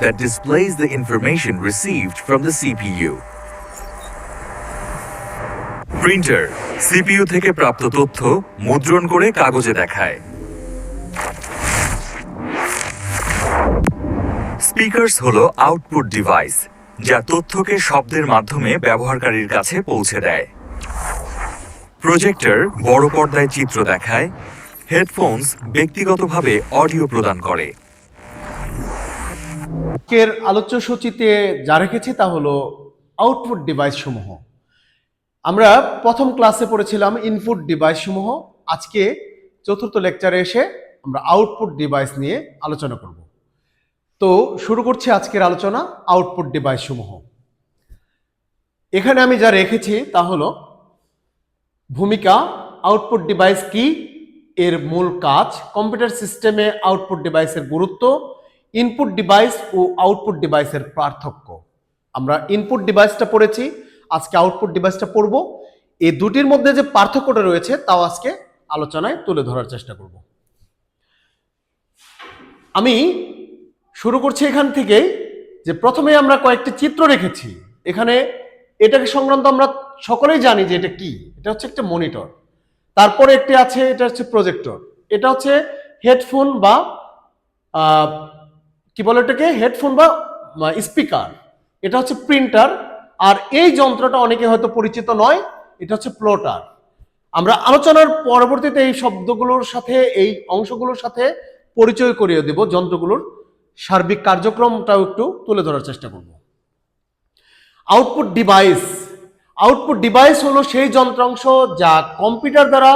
that displays the information received from the CPU. Printer CPU থেকে প্রাপ্ত তথ্য মুদ্রণ করে কাগজে দেখায়। স্পিকার্স হলো আউটপুট ডিভাইস যা তথ্যকে শব্দের মাধ্যমে ব্যবহারকারীর কাছে পৌঁছে দেয়। প্রজেক্টর বড় পর্দায় চিত্র দেখায় হেডফোনস ব্যক্তিগতভাবে অডিও প্রদান করে। আজকের আলোচ্য সূচিতে যা রেখেছি তা হলো আউটপুট ডিভাইস সমূহ। আমরা প্রথম ক্লাসে পড়েছিলাম ইনপুট ডিভাইস সমূহ। আজকে চতুর্থ লেকচারে এসে আমরা আউটপুট ডিভাইস নিয়ে আলোচনা করব। তো শুরু করছি আজকের আলোচনা আউটপুট ডিভাইস সমূহ। এখানে আমি যা রেখেছি তা হলো ভূমিকা আউটপুট ডিভাইস কি, এর মূল কাজ কম্পিউটার সিস্টেমে আউটপুট ডিভাইসের গুরুত্ব ইনপুট ডিভাইস ও আউটপুট ডিভাইসের পার্থক্য। আমরা ইনপুট ডিভাইসটা পড়েছি, আজকে আউটপুট ডিভাইসটা পড়ব। এই দুটির মধ্যে যে পার্থক্যটা রয়েছে, তাও আজকে আলোচনায় তুলে ধরার চেষ্টা করব। আমি শুরু করছি এখান থেকে যে প্রথমে আমরা কয়েকটি চিত্র রেখেছি। এখানে এটাকে সংক্রান্ত আমরা সকলেই জানি যে এটা কি। এটা হচ্ছে একটা মনিটর তারপরে একটি আছে, এটা হচ্ছে প্রজেক্টর এটা হচ্ছে হেডফোন বা কি বলে এটাকে হেডফোন বা স্পিকার। এটা হচ্ছে প্রিন্টার। আর এই যন্ত্রটা অনেকে হয়তো পরিচিত নয়, এটা হচ্ছে প্লটার আমরা আলোচনার পরবর্তীতে এই শব্দগুলোর সাথে, এই অংশগুলোর সাথে পরিচয় করিয়ে দেব যন্ত্রগুলোর। সার্বিক কার্যক্রমটাও একটু তুলে ধরার চেষ্টা করব। Output device. আউটপুট ডিভাইস হলো সেই যন্ত্রাংশ যা কম্পিউটার দ্বারা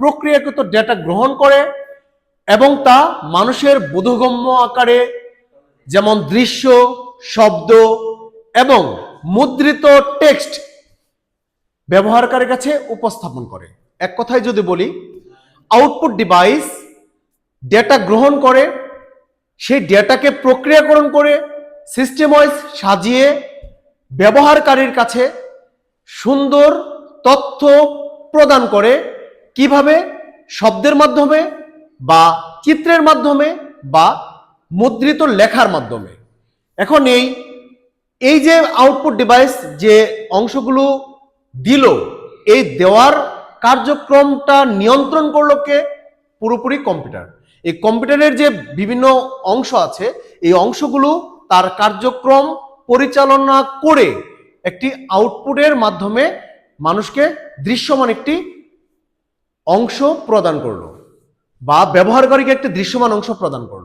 প্রক্রিয়াকৃত ডেটা গ্রহণ করে এবং তা মানুষের বোধগম্য আকারে যেমন দৃশ্য, শব্দ এবং মুদ্রিত টেক্সট ব্যবহারকারীর কাছে উপস্থাপন করে। এক কথায় যদি বলি আউটপুট ডিভাইস ডেটা গ্রহণ করে, সেই ডেটাকে প্রক্রিয়াকরণ করে সিস্টেম ওয়াইজ সাজিয়ে ব্যবহারকারীর কাছে সুন্দর তথ্য প্রদান করে কীভাবে শব্দের মাধ্যমে বা চিত্রের মাধ্যমে বা মুদ্রিত লেখার মাধ্যমে। এখন এই এই যে আউটপুট ডিভাইস যে অংশগুলো দিল, এই দেওয়ার কার্যক্রমটা নিয়ন্ত্রণ করল কে? পুরোপুরি কম্পিউটার এই কম্পিউটারের যে বিভিন্ন অংশ আছে, এই অংশগুলো তার কার্যক্রম পরিচালনা করে একটি আউটপুটের মাধ্যমে মানুষকে দৃশ্যমান একটি অংশ প্রদান করল বা ব্যবহারকারীকে একটি দৃশ্যমান অংশ প্রদান করল।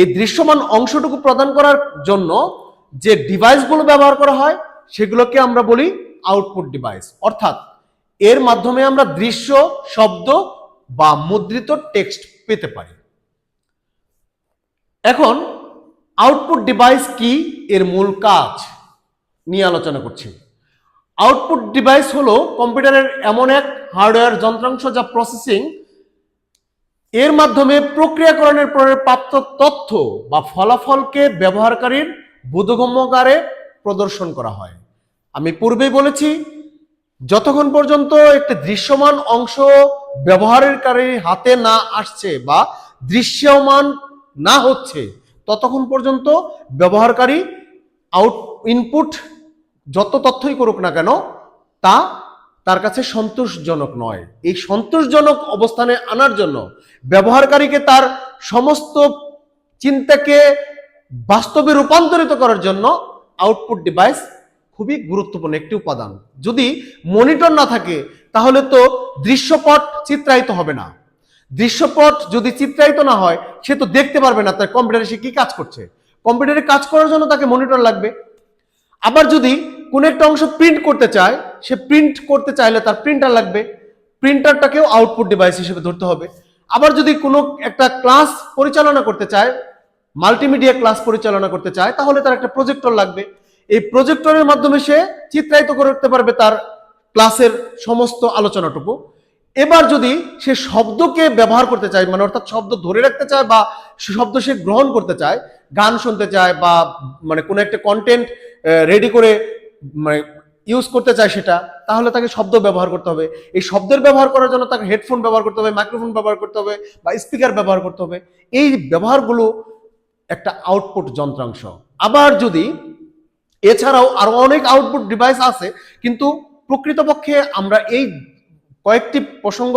এই দৃশ্যমান অংশটুকু প্রদান করার জন্য যে ডিভাইসগুলো ব্যবহার করা হয়, সেগুলোকে আমরা বলি আউটপুট ডিভাইস অর্থাৎ এর মাধ্যমে আমরা দৃশ্য, শব্দ বা মুদ্রিত টেক্সট পেতে পারি। এখন আউটপুট ডিভাইস কি, এর মূল কাজ নিয়ে আলোচনা করছি। আউটপুট ডিভাইস হলো কম্পিউটারের এমন এক হার্ডওয়্যার যন্ত্রাংশ যা প্রসেসিং এর মাধ্যমে প্রক্রিয়াকরণের পরে প্রাপ্ত তথ্য বা ফলাফলকে ব্যবহারকারীর বোধগম্যকারে প্রদর্শন করা হয়। আমি পূর্বেই বলেছি, যতক্ষণ পর্যন্ত একটি দৃশ্যমান অংশ ব্যবহারকারীর হাতে না আসছে বা দৃশ্যমান না হচ্ছে, ততক্ষণ পর্যন্ত ব্যবহারকারী আউট, ইনপুট যত তথ্যই করুক না কেন, তা তার কাছে সন্তোষজনক নয়। এই সন্তোষজনক অবস্থানে আনার জন্য ব্যবহারকারীকে তার সমস্ত চিন্তাকে বাস্তবে রূপান্তরিত করার জন্য আউটপুট ডিভাইস খুবই গুরুত্বপূর্ণ একটি উপাদান। যদি মনিটর না থাকে, তাহলে তো দৃশ্যপট চিত্রায়িত হবে না। দৃশ্যপট যদি চিত্রায়িত না হয়, সে তো দেখতে পারবে না তার কম্পিউটারে সে কি কাজ করছে। কম্পিউটারে কাজ করার জন্য তাকে মনিটর লাগবে। আবার যদি কোনো একটা অংশ প্রিন্ট করতে চায় সে প্রিন্ট করতে চাইলে তার প্রিন্টার লাগবে। প্রিন্টারটাকেও আউটপুট ডিভাইস হিসেবে ধরতে হবে। আবার যদি কোনো একটা ক্লাস পরিচালনা করতে চায় মাল্টিমিডিয়া ক্লাস পরিচালনা করতে চায়, তাহলে তার একটা প্রজেক্টর লাগবে। এই প্রজেক্টরের মাধ্যমে সে চিত্রায়িত করতে পারবে তার ক্লাসের সমস্ত আলোচনাটুকু। এবার যদি সে শব্দকে ব্যবহার করতে চায় মানে অর্থাৎ শব্দ ধরে রাখতে চায় বা শব্দ সে গ্রহণ করতে চায়, গান শুনতে চায় বা মানে কোনো একটা কন্টেন্ট রেডি করে মানে ইউজ করতে চায় সেটা, তাহলে তাকে শব্দ ব্যবহার করতে হবে। এই শব্দের ব্যবহার করার জন্য তাকে হেডফোন ব্যবহার করতে হবে, মাইক্রোফোন ব্যবহার করতে হবে বা স্পিকার ব্যবহার করতে হবে। এই ব্যবহারগুলো একটা আউটপুট যন্ত্রাংশ। আবার যদি এছাড়াও আরও অনেক আউটপুট ডিভাইস আছে, কিন্তু প্রকৃতপক্ষে আমরা এই কয়েকটি প্রসঙ্গ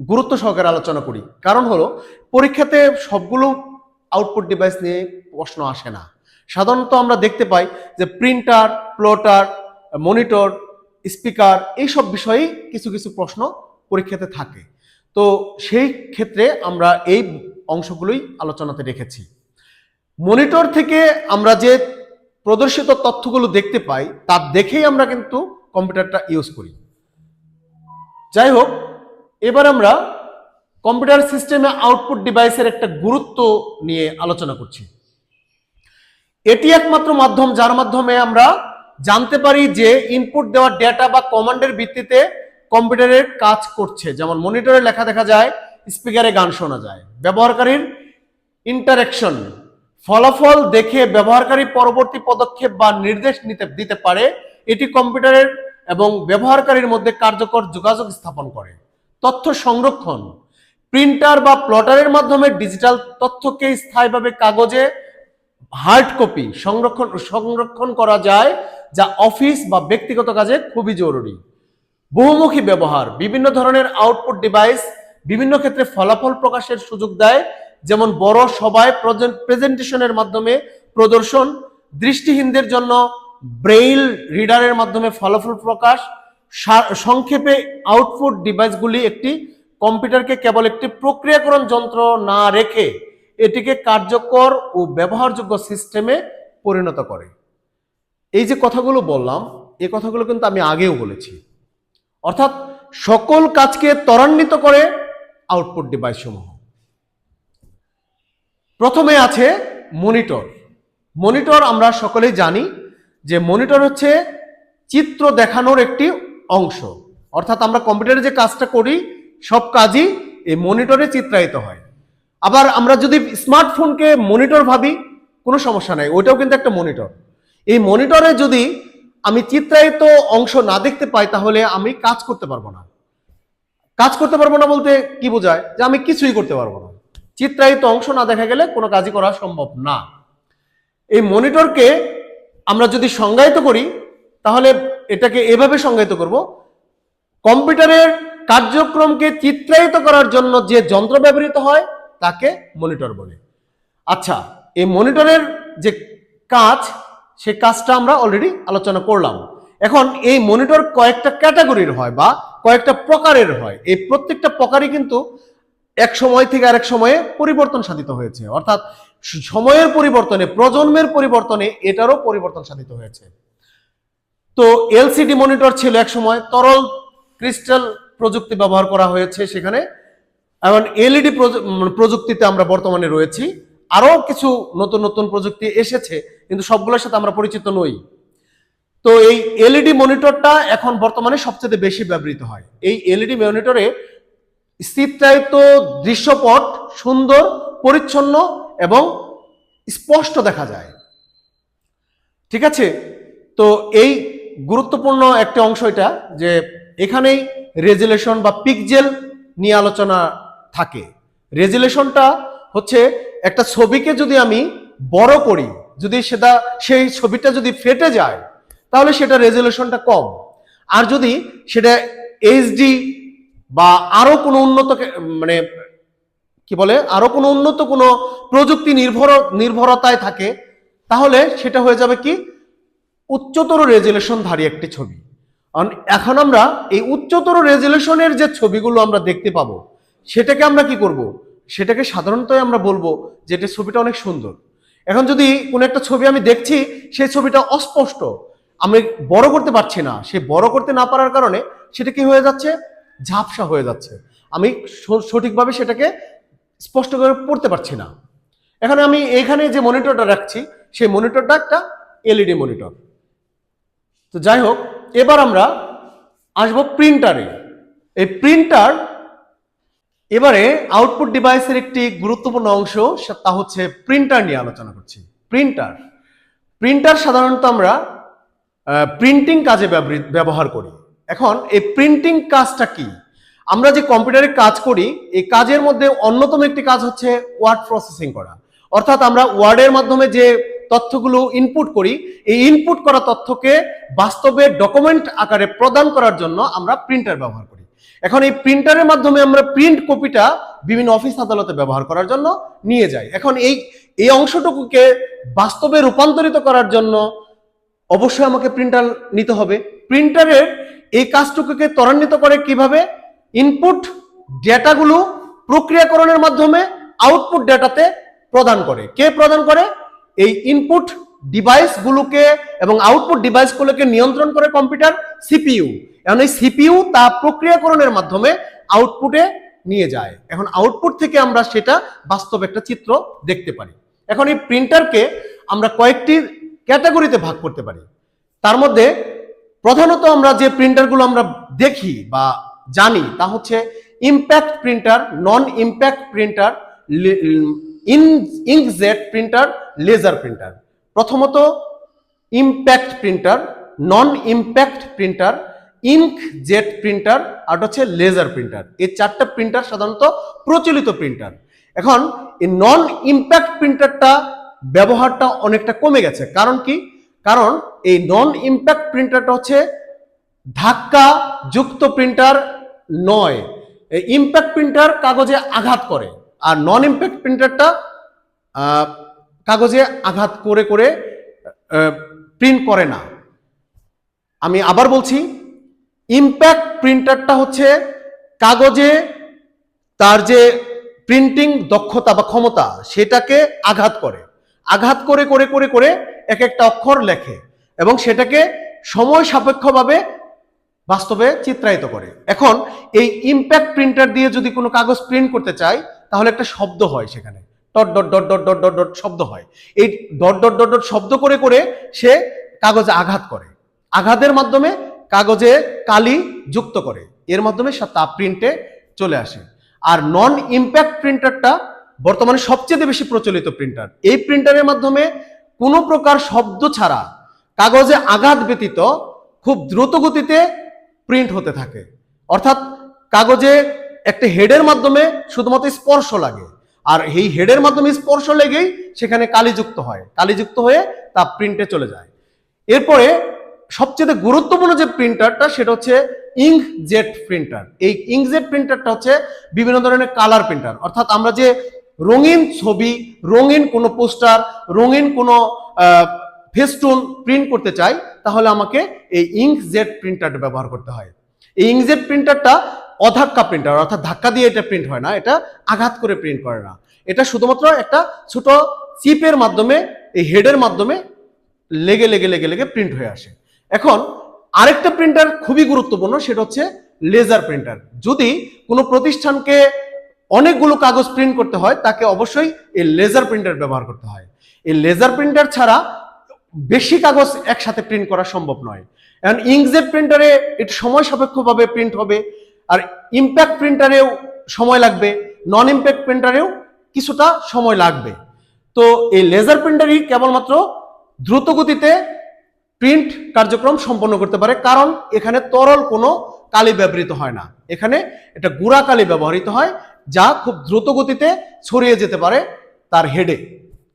গুরুত্ব সহকারে আলোচনা করি। কারণ হলো, পরীক্ষাতে সবগুলো আউটপুট ডিভাইস নিয়ে প্রশ্ন আসে না। সাধারণত আমরা দেখতে পাই যে প্রিন্টার প্লটার মনিটর, স্পিকার এইসব বিষয়েই কিছু কিছু প্রশ্ন পরীক্ষাতে থাকে। তো সেই ক্ষেত্রে আমরা এই অংশগুলোই আলোচনাতে রেখেছি। মনিটর থেকে আমরা যে প্রদর্শিত তথ্যগুলো দেখতে পাই, তা দেখেই আমরা কিন্তু কম্পিউটারটা ইউজ করি। যাই হোক, এবার আমরা কম্পিউটার সিস্টেমে আউটপুট ডিভাইসের একটা গুরুত্ব নিয়ে আলোচনা করছি। এটি একমাত্র মাধ্যম, যার মাধ্যমে আমরা জানতে পারি যে ইনপুট দেওয়া ডেটা বা কমান্ডের ভিত্তিতে কম্পিউটারের কাজ করছে। যেমন মনিটরে লেখা দেখা যায় স্পিকারে গান শোনা যায়। ব্যবহারকারীর ইন্টারেকশন ফলাফল দেখে ব্যবহারকারী পরবর্তী পদক্ষেপ বা নির্দেশ নিতে, দিতে পারে। এটি কম্পিউটারের এবং ব্যবহারকারীর মধ্যে কার্যকর যোগাযোগ স্থাপন করে। তথ্য সংরক্ষণ প্রিন্টার বা প্লটারের মাধ্যমে ডিজিটাল তথ্যকে স্থায়ীভাবে কাগজে হার্ড কপি সংরক্ষণ সংরক্ষণ করা যায়। যা অফিস বা ব্যক্তিগত কাজে খুবই জরুরি। বহুমুখী ব্যবহার, বিভিন্ন ধরনের আউটপুট ডিভাইস বিভিন্ন ক্ষেত্রে ফলাফল প্রকাশের সুযোগ দেয়, যেমন বড় সবাই প্রেজেন্টেশনের মাধ্যমে প্রদর্শন, দৃষ্টিহীনদের জন্য ব্রেইল রিডারের মাধ্যমে ফলাফল প্রকাশ সংক্ষেপে আউটপুট ডিভাইসগুলি একটি কম্পিউটারকে কেবল একটি প্রক্রিয়াকরণ যন্ত্র না রেখে এটিকে কার্যকর ও ব্যবহারযোগ্য সিস্টেমে পরিণত করে। এই যে কথাগুলো বললাম, এ কথাগুলো কিন্তু আমি আগেও বলেছি। অর্থাৎ সকল কাজকে ত্বরান্বিত করে আউটপুট ডিভাইস সমূহ। প্রথমে আছে মনিটর মনিটর আমরা সকলেই জানি যে মনিটর হচ্ছে চিত্র দেখানোর একটি অংশ। অর্থাৎ আমরা কম্পিউটারে যে কাজটা করি, সব কাজই এই মনিটরে চিত্রায়িত হয়। আবার আমরা যদি স্মার্টফোনকে মনিটর ভাবি, কোনো সমস্যা নাই, ওইটাও কিন্তু একটা মনিটর এই মনিটরে যদি আমি চিত্রায়িত অংশ না দেখতে পাই, তাহলে আমি কাজ করতে পারব না। কাজ করতে পারব না বলতে কি বোঝায়? যে আমি কিছুই করতে পারব না। চিত্রায়িত অংশ না দেখা গেলে কোনো কাজই করা সম্ভব না। এই মনিটরকে আমরা যদি সংজ্ঞায়িত করি, তাহলে এটাকে এভাবে সংজ্ঞায়িত করব। কম্পিউটারের কার্যক্রমকে চিত্রায়িত করার জন্য যে যন্ত্র ব্যবহৃত হয়, তাকে মনিটর বলে। আচ্ছা এই মনিটরের যে কাজ সে কাজটা আমরা অলরেডি আলোচনা করলাম। এখন এই মনিটর কয়েকটা ক্যাটাগরির হয় বা কয়েকটা প্রকারের হয়। এই প্রত্যেকটা প্রকারই কিন্তু এক সময় থেকে আরেক সময়ে পরিবর্তন সাধিত হয়েছে। অর্থাৎ সময়ের পরিবর্তনে, প্রজন্মের পরিবর্তনে এটারও পরিবর্তন সাধিত হয়েছে। তো এলসিডি মনিটর ছিল এক সময়, তরল ক্রিস্টাল প্রযুক্তি ব্যবহার করা হয়েছে সেখানে। এবং এলইডি প্রযুক্তিতে আমরা বর্তমানে রয়েছি। আরও কিছু নতুন নতুন প্রযুক্তি এসেছে, কিন্তু সবগুলোর সাথে আমরা পরিচিত নই। তো এই এলইডি মনিটরটা এখন বর্তমানে সবচেয়ে বেশি ব্যবহৃত হয়। এই এলইডি মনিটরে চিত্রায়িত দৃশ্যপট সুন্দর, পরিচ্ছন্ন এবং স্পষ্ট দেখা যায়। ঠিক আছে? তো এই গুরুত্বপূর্ণ একটা অংশ এটা যে এখানেই রেজুলেশন বা পিকজেল নিয়ে আলোচনা থাকে। রেজুলেশনটা হচ্ছে একটা ছবিকে যদি আমি বড় করি, যদি সেটা, সেই ছবিটা যদি ফেটে যায়, তাহলে সেটা রেজুলেশনটা কম। আর যদি সেটা এইচডি বা আরও কোনো উন্নত মানে কি বলে, আরও কোনো উন্নত কোনো প্রযুক্তি নির্ভর, নির্ভরতায় থাকে, তাহলে সেটা হয়ে যাবে কি, উচ্চতর রেজুলেশনধারী একটি ছবি। কারণ এখন আমরা এই উচ্চতর রেজুলেশনের যে ছবিগুলো আমরা দেখতে পাবো, সেটাকে আমরা কি করব সেটাকে সাধারণত আমরা বলব যে এটা ছবিটা অনেক সুন্দর। এখন যদি কোনো একটা ছবি আমি দেখছি, সেই ছবিটা অস্পষ্ট, আমি বড় করতে পারছি না, সে বড় করতে না পারার কারণে সেটা কি হয়ে যাচ্ছে? ঝাপসা হয়ে যাচ্ছে। আমি সঠিকভাবে সেটাকে স্পষ্ট করে পড়তে পারছি না। এখানে আমি এখানে যে মনিটরটা রাখছি, সেই মনিটরটা একটা এলইডি মনিটর। তো যাই হোক, এবার আমরা আসব প্রিন্টারে। এই প্রিন্টার এবারে আউটপুট ডিভাইসের একটি গুরুত্বপূর্ণ অংশ তা হচ্ছে প্রিন্টার নিয়ে আলোচনা করছি। প্রিন্টার প্রিন্টার সাধারণত আমরা প্রিন্টিং কাজে ব্যবহার করি। এখন এই প্রিন্টিং কাজটা কি? আমরা যে কম্পিউটারে কাজ করি, এই কাজের মধ্যে অন্যতম একটি কাজ হচ্ছে ওয়ার্ড প্রসেসিং করা। অর্থাৎ আমরা ওয়ার্ডের মাধ্যমে যে তথ্যগুলো ইনপুট করি, এই ইনপুট করা তথ্যকে বাস্তবে ডকুমেন্ট আকারে প্রদান করার জন্য আমরা প্রিন্টার ব্যবহার করি। এখন এই প্রিন্টারের মাধ্যমে আমরা প্রিন্ট কপিটা বিভিন্ন অফিস আদালতে ব্যবহার করার জন্য নিয়ে যাই। এখন এই এই অংশটুকুকে বাস্তবে রূপান্তরিত করার জন্য অবশ্যই আমাকে প্রিন্টার নিতে হবে। প্রিন্টারের এই কাজটুকুকে ত্বরান্বিত করে কীভাবে? ইনপুট ডেটাগুলো প্রক্রিয়াকরণের মাধ্যমে আউটপুট ডেটাতে প্রদান করে। কে প্রদান করে? এই ইনপুট ডিভাইসগুলোকে এবং আউটপুট ডিভাইসগুলোকে নিয়ন্ত্রণ করে কম্পিউটার সিপিইউ এখন এই সিপিইউ তা প্রক্রিয়াকরণের মাধ্যমে আউটপুটে নিয়ে যায়। এখন আউটপুট থেকে আমরা সেটা বাস্তব একটা চিত্র দেখতে পারি। এখন এই প্রিন্টারকে আমরা কয়েকটি ক্যাটাগরিতে ভাগ করতে পারি। তার মধ্যে প্রধানত আমরা যে প্রিন্টারগুলো আমরা দেখি বা জানি তা হচ্ছে impact printer non impact printer in inkjet printer laser printer প্রথমত impact printer non impact printer inkjet printer আর হচ্ছে লেজার প্রিন্টার এই চারটা প্রিন্টার সাধারণত প্রচলিত প্রিন্টার এখন, এই নন ইম্প্যাক্ট প্রিন্টারটা ব্যবহারটা অনেকটা কমে গেছে। কারণ কি? কারণ, এই নন ইম্প্যাক্ট প্রিন্টারটা হচ্ছে ধাক্কা যুক্ত প্রিন্টার নয় ইম্প্যাক্ট প্রিন্টার কাগজে আঘাত করে। আর নন ইম্প্যাক্ট প্রিন্টারটা কাগজে আঘাত করে করে প্রিন্ট করে না। আমি আবার বলছি ইম্প্যাক্ট প্রিন্টারটা হচ্ছে কাগজে তার যে প্রিন্টিং দক্ষতা বা ক্ষমতা, সেটাকে আঘাত করে। আঘাত করে করে করে করে এক একটা অক্ষর লেখে এবং সেটাকে সময় সাপেক্ষভাবে বাস্তবে চিত্রায়িত করে। এখন এই ইম্প্যাক্ট প্রিন্টার দিয়ে যদি কোনো কাগজ প্রিন্ট করতে চাই তাহলে একটা শব্দ হয় সেখানে। Dot dot dot dot dot dot dot শব্দ হয়। এই ডট ডট ডট ডট শব্দ করে করে সে কাগজে আঘাত করে। আঘাতের মাধ্যমে কাগজে কালি যুক্ত করে। এর মাধ্যমে তা প্রিন্টে চলে আসে। আর নন ইম্প্যাক্ট প্রিন্টারটা বর্তমানে সবচেয়ে বেশি প্রচলিত প্রিন্টার এই প্রিন্টারের মাধ্যমে কোনো প্রকার শব্দ ছাড়া কাগজে আঘাত ব্যতীত খুব দ্রুত গতিতে প্রিন্ট হতে থাকে। অর্থাৎ কাগজে একটা হেডের মাধ্যমে শুধুমাত্র স্পর্শ লাগে। আর এই হেডের মাধ্যমে স্পর্শ লেগেই সেখানে কালিযুক্ত হয়। কালিযুক্ত হয়ে তা প্রিন্টে চলে যায়। এরপরে সবচেয়ে গুরুত্বপূর্ণ যে প্রিন্টারটা সেটা হচ্ছে ইঙ্ক জেট প্রিন্টার এই ইঙ্কজেট প্রিন্টারটা হচ্ছে বিভিন্ন ধরনের কালার প্রিন্টার অর্থাৎ আমরা যে রঙিন ছবি, রঙিন কোনো পোস্টার রঙিন কোনো ফেস্টুন প্রিন্ট করতে চাই, তাহলে আমাকে এই ইঙ্কজেট প্রিন্টারটা ব্যবহার করতে হয়। এই ইঙ্কজেট প্রিন্টারটা অধাক্কা প্রিন্টার অর্থাৎ ধাক্কা দিয়ে এটা প্রিন্ট হয় না, এটা আঘাত করে প্রিন্ট করে না। এটা শুধুমাত্র একটা ছোট চিপের মাধ্যমে, এই হেডের মাধ্যমে লেগে লেগে লেগে লেগে প্রিন্ট হয়ে আসে। এখন, আরেকটা প্রিন্টার খুবই গুরুত্বপূর্ণ, সেটা হচ্ছে লেজার প্রিন্টার যদি কোনো প্রতিষ্ঠানকে অনেকগুলো কাগজ প্রিন্ট করতে হয়, তাকে অবশ্যই এই লেজার প্রিন্টার ব্যবহার করতে হয়। এই লেজার প্রিন্টার ছাড়া বেশি কাগজ একসাথে প্রিন্ট করা সম্ভব নয়। এখন ইঙ্কজেট প্রিন্টারে একটু সময় সাপেক্ষভাবে প্রিন্ট হবে আর ইম্প্যাক্ট প্রিন্টারেও সময় লাগবে নন ইম্প্যাক্ট প্রিন্টারেও কিছুটা সময় লাগবে। তো এই লেজার প্রিন্টারই কেবলমাত্র দ্রুত গতিতে প্রিন্ট কার্যক্রম সম্পন্ন করতে পারে, কারণ এখানে তরল কোনো কালি ব্যবহৃত হয় না। এখানে এটা গুড়া কালি ব্যবহৃত হয়, যা খুব দ্রুত গতিতে ছড়িয়ে যেতে পারে তার হেডে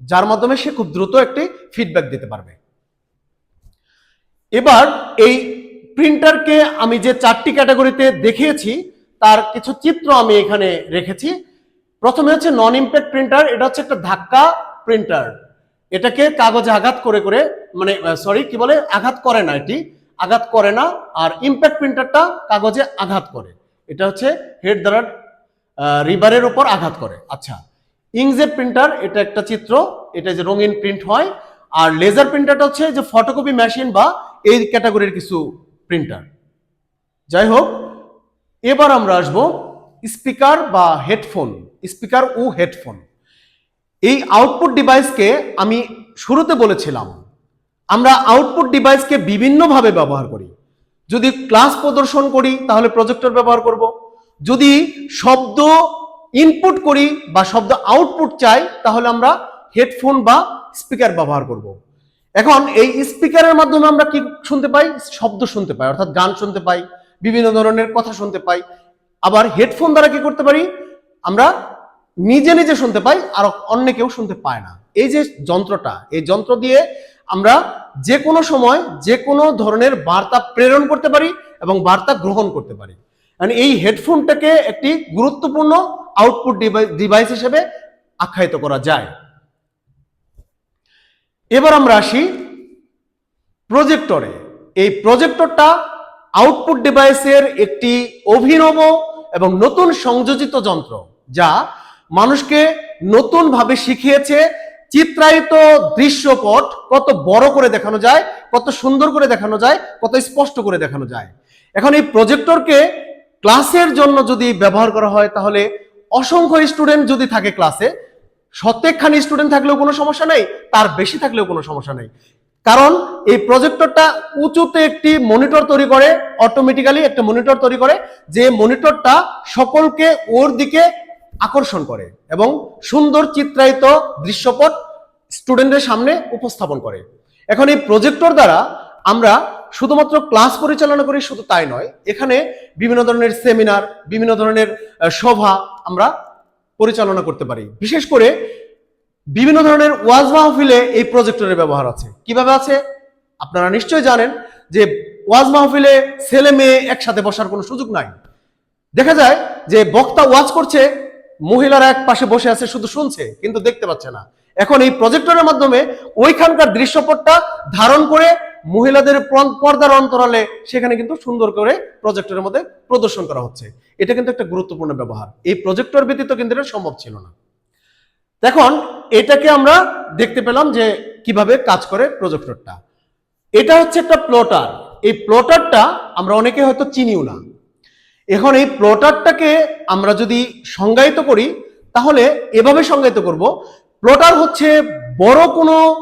যার মাধ্যমে সে খুব দ্রুত একটি ফিডব্যাক দিতে পারবে। এবার এই প্রিন্টারকে আমি যে চারটি ক্যাটাগরিতে দেখিয়েছি, তার কিছু চিত্র আমি এখানে রেখেছি। প্রথমে হচ্ছে নন ইম্প্যাক্ট প্রিন্টার এটা হচ্ছে একটা ধাক্কা প্রিন্টার এটাকে কাগজে আঘাত করে করে মানে সরি কি বলে? আঘাত করে না এটি। আঘাত করে না, আর ইম্প্যাক্ট প্রিন্টারটা কাগজে আঘাত করে। এটা হচ্ছে হেড দ্বারা রিবারের উপর আঘাত করে। আচ্ছা ইংজেট প্রিন্টার এটা একটা চিত্র। এটা যে রঙিন প্রিন্ট হয়, আর লেজার প্রিন্টারটা হচ্ছে যে ফটোকপি মেশিন বা এই ক্যাটাগরির কিছু প্রিন্টার যাই হোক এবার আমরা আসব স্পিকার বা হেডফোন স্পিকার ও হেডফোন এই আউটপুট ডিভাইসকে আমি শুরুতে বলেছিলাম, আমরা আউটপুট ডিভাইসকে বিভিন্নভাবে ব্যবহার করি। যদি ক্লাস প্রদর্শন করি, তাহলে প্রজেক্টর ব্যবহার করব। যদি শব্দ ইনপুট করি বা শব্দ আউটপুট চাই, তাহলে আমরা হেডফোন বা স্পিকার ব্যবহার করব। এখন এই স্পিকারের মাধ্যমে আমরা কি শুনতে পাই? শব্দ শুনতে পাই, অর্থাৎ গান শুনতে পাই, বিভিন্ন ধরনের কথা শুনতে পাই। আবার হেডফোন দ্বারা কি করতে পারি? আমরা নিজে নিজে শুনতে পাই, আর অন্য কেউ শুনতে পায় না। এই যে যন্ত্রটা, এই যন্ত্র দিয়ে আমরা যে কোনো সময় যে কোনো ধরনের বার্তা প্রেরণ করতে পারি এবং বার্তা গ্রহণ করতে পারি। মানে এই হেডফোনটাকে একটি গুরুত্বপূর্ণ আউটপুট ডিভাইস হিসেবে আখ্যায়িত করা যায়। এবার আমরা আসি প্রজেক্টরে এই প্রজেক্টরটা আউটপুট ডিভাইসের একটি অভিনব এবং নতুন সংযোজিত যন্ত্র, যা মানুষকে নতুনভাবে শিখিয়েছে, চিত্রায়িত দৃশ্যপট কত বড় করে দেখানো যায়, কত সুন্দর করে দেখানো যায়, কত স্পষ্ট করে দেখানো যায়। এখন এই প্রজেক্টরকে ক্লাসের জন্য যদি ব্যবহার করা হয়, তাহলে অসংখ্য স্টুডেন্ট যদি থাকে ক্লাসে শতেকখানি স্টুডেন্ট থাকলেও কোনো সমস্যা নেই, তার বেশি থাকলেও কোনো সমস্যা নেই। কারণ এই প্রজেক্টরটা উঁচুতে একটি মনিটর তৈরি করে অটোমেটিক্যালি একটা মনিটর তৈরি করে, যে মনিটরটা সকলকে ওর দিকে আকর্ষণ করে এবং সুন্দর চিত্রায়িত দৃশ্যপট স্টুডেন্টের সামনে উপস্থাপন করে। এখন এই প্রজেক্টর দ্বারা আমরা শুধুমাত্র ক্লাস পরিচালনা করি শুধু তাই নয়, এখানে বিভিন্ন ধরনের সেমিনার বিভিন্ন ধরনের সভা আমরা পরিচালনা করতে পারি। বিশেষ করে বিভিন্ন ধরনের ওয়াজ মাহফিলে এই প্রজেক্টরের ব্যবহার আছে। কীভাবে আছে? আপনারা নিশ্চয়ই জানেন যে ওয়াজ মাহফিলে ছেলে মেয়ে একসাথে বসার কোনো সুযোগ নাই। দেখা যায় যে বক্তা ওয়াজ করছে, মহিলারা এক পাশে বসে আছে, শুধু শুনছে, কিন্তু দেখতে পাচ্ছে না। এখন এই প্রজেক্টরের মাধ্যমে ওইখানকার দৃশ্যপটটা ধারণ করে মহিলাদের পর- পর্দার অন্তরালে সেখানে কিন্তু সুন্দর করে প্রজেক্টরের মধ্যে প্রদর্শন করা হচ্ছে। এটা কিন্তু একটা গুরুত্বপূর্ণ ব্যবহার। এই প্রজেক্টর ব্যতীত কিন্তু এটা সম্ভব ছিল না। এখন এটাকে আমরা দেখতে পেলাম যে কীভাবে কাজ করে প্রজেক্টরটা এটা হচ্ছে একটা প্লটার এই প্লটারটা আমরা অনেকে হয়তো চিনিও না। এখন এই প্লটারটাকে আমরা যদি সংজ্ঞায়িত করি, তাহলে এভাবে সংজ্ঞায়িত করব। প্লটার হচ্ছে বড় কোনো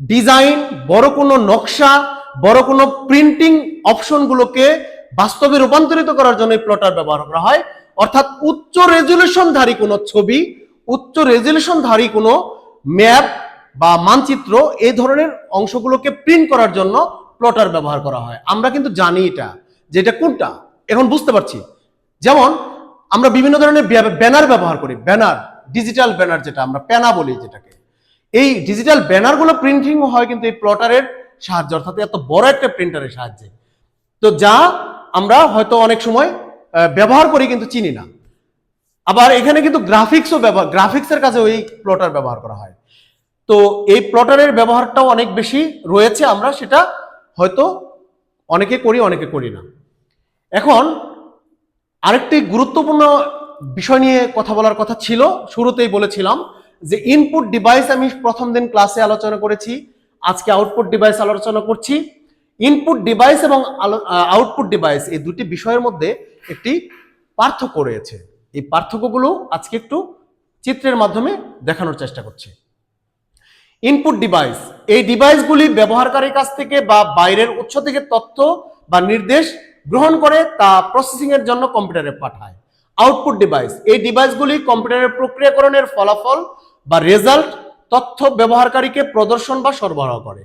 ডিজাইন, বড় কোনো নকশা, বড় কোনো প্রিন্টিং অপশনগুলোকে বাস্তবে রূপান্তরিত করার জন্য প্লটার ব্যবহার করা হয়। অর্থাৎ উচ্চ রেজুলেশনধারী কোনো ছবি, উচ্চ রেজুলেশনধারী কোনো ম্যাপ বা মানচিত্র এই ধরনের অংশগুলোকে প্রিন্ট করার জন্য প্লটার ব্যবহার করা হয়। আমরা কিন্তু জানি এটা, যে এটা কোনটা? এখন বুঝতে পারছি। যেমন, আমরা বিভিন্ন ধরনের ব্যানার ব্যবহার করি। ব্যানার ডিজিটাল ব্যানার যেটা, আমরা প্যানা বলি যেটাকে। এই ডিজিটাল ব্যানারগুলো প্রিন্টিং হয় কিন্তু এই প্লটারের সাহায্যে, অর্থাৎ এত বড় একটা প্রিন্টারের সাহায্যে। তো যা আমরা হয়তো অনেক সময় ব্যবহার করি কিন্তু চিনি না। আবার এখানে কিন্তু গ্রাফিক্সও ব্যবহার গ্রাফিক্সের কাজে ওই প্লটার ব্যবহার করা হয়। তো এই প্লটারের ব্যবহারটাও অনেক বেশি রয়েছে আমরা, সেটা হয়তো অনেকে করি অনেকে করি না। এখন আরেকটি গুরুত্বপূর্ণ বিষয় নিয়ে কথা বলার কথা ছিল, শুরুতেই বলেছিলাম যে ইনপুট ডিভাইস আমি প্রথম দিন ক্লাসে আলোচনা করেছি, আজকে আউটপুট ডিভাইস আলোচনা করছি। ইনপুট ডিভাইস এবং আউটপুট ডিভাইস এই দুটি বিষয়ের মধ্যে একটি পার্থক্য রয়েছে। এই পার্থক্যগুলো আজকে একটু চিত্রের মাধ্যমে দেখানোর চেষ্টা করছি। ইনপুট ডিভাইস এই ডিভাইসগুলি ব্যবহারকারীর কাছ থেকে বা বাইরের উৎস থেকে তথ্য বা নির্দেশ গ্রহণ করে তা প্রসেসিং এর জন্য কম্পিউটারে পাঠায়। আউটপুট ডিভাইস এই ডিভাইসগুলি কম্পিউটারের প্রক্রিয়াকরণের ফলাফল বা রেজাল্ট তথ্য ব্যবহারকারীকে প্রদর্শন বা সরবরাহ করে।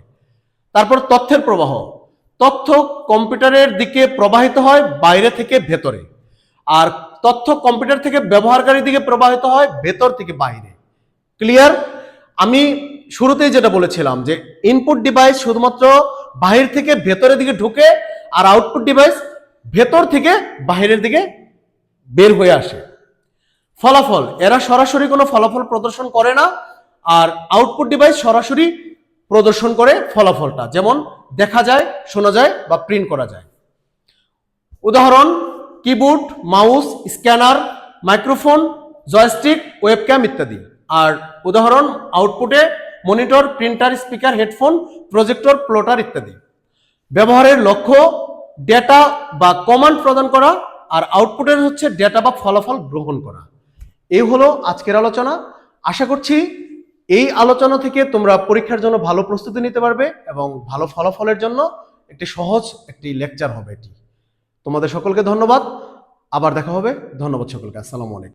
তারপর তথ্যের প্রবাহ। তথ্য কম্পিউটারের দিকে প্রবাহিত হয় বাইরে থেকে ভেতরে। আর তথ্য কম্পিউটার থেকে ব্যবহারকারীর দিকে প্রবাহিত হয় ভেতর থেকে বাইরে। ক্লিয়ার? আমি শুরুতেই যেটা বলেছিলাম যে ইনপুট ডিভাইস শুধুমাত্র বাহির থেকে ভেতরের দিকে ঢুকে আর আউটপুট ডিভাইস ভেতর থেকে বাহিরের দিকে বের হয়ে আসে। ফলাফল। এরা সরাসরি কোনো ফলাফল প্রদর্শন করে না, আর আউটপুট ডিভাইস সরাসরি প্রদর্শন করে ফলাফলটা। যেমন দেখা যায়, শোনা যায় বা প্রিন্ট করা যায়। উদাহরণ keyboard mouse scanner microphone joystick webcam ইত্যাদি। আর উদাহরণ আউটপুটে monitor printer speaker headphone projector plotter ইত্যাদি। ব্যবহারের লক্ষ্য ডেটা বা কমান্ড প্রদান করা, আর আউটপুটের হচ্ছে ডেটা বা ফলাফল গ্রহণ করা। এই হলো আজকের আলোচনা। আশা করছি এই আলোচনা থেকে তোমরা পরীক্ষার জন্য ভালো প্রস্তুতি নিতে পারবে এবং ভালো ফলাফলের জন্য একটি সহজ একটি লেকচার হবে এটি। তোমাদের সকলকে ধন্যবাদ। আবার দেখা হবে। ধন্যবাদ সকলকে। আসসালামু আলাইকুম।